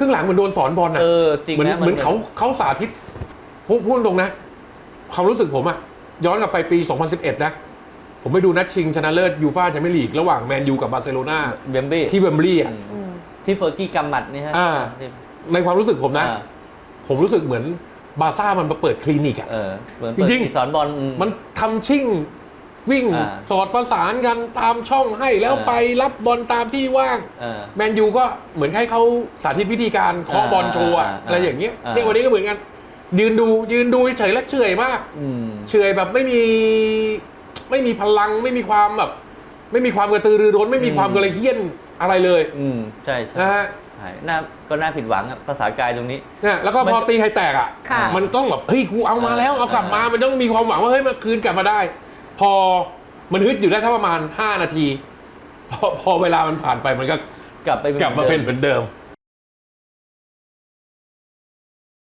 ครึ่งหลังเหมือนโดนสอนบอลอะเออจริงเหมือนนะเหมือนเขาเขาสาธิตพูดพูดตรงนะความรู้สึกผมอะย้อนกลับไปปี 2011 นะ ผมไปดูนัดชิงชนะเลิศยูฟ่าแชมเปี้ยนลีกระหว่างแมนยูกับบาร์เซโลนาเบมบี้ที่เวมบลีย์อะอืมที่เฟอร์กี้กำหมัดนี่ฮะอ่าที่ในความรู้สึกผมนะอ่าผมรู้สึกเหมือนบาร์ซ่ามันมาเปิดคลินิกอะเออเหมือนเปิดจริงๆที่สอนบอลอืมมันทำชิ่ง วิ่งอ่า สอดประสานกันตามช่องให้แล้วเออไปรับบอลตามที่ว่าง เออ แมนยูก็เหมือนให้เขาสาธิตวิธีการเคาะอ่าบอลโชว์อะอ่าอะไรอย่างเงี้ยอ่า เนี่ยวันนี้ก็เหมือนกัน ยืนดูยืนดูเฉยๆและเฉยมาก อืม เฉยแบบไม่มีไม่มีพลังไม่มีความแบบ ไม่มีความกระตือรือร้น ไม่มีความกระเฮี้ยนอะไรเลยอืมใช่ใช่นะฮะใช่น่าก็น่าผิดหวังอะภาษากายตรงนี้ เนี่ยแล้วก็มันพอตีไข่แตกอะค่ะ มันต้องแบบเฮ้ยกูเอามาแล้วเอากลับมาเออมันต้องมีความหวังว่าเฮ้ยมาคืนกลับมาได้ พอมันฮึดอยู่ได้แค่ประมาณ 5 นาที พอพอเวลามันผ่านไปมันก็กลับไปกลับมาเป็นเหมือนเดิม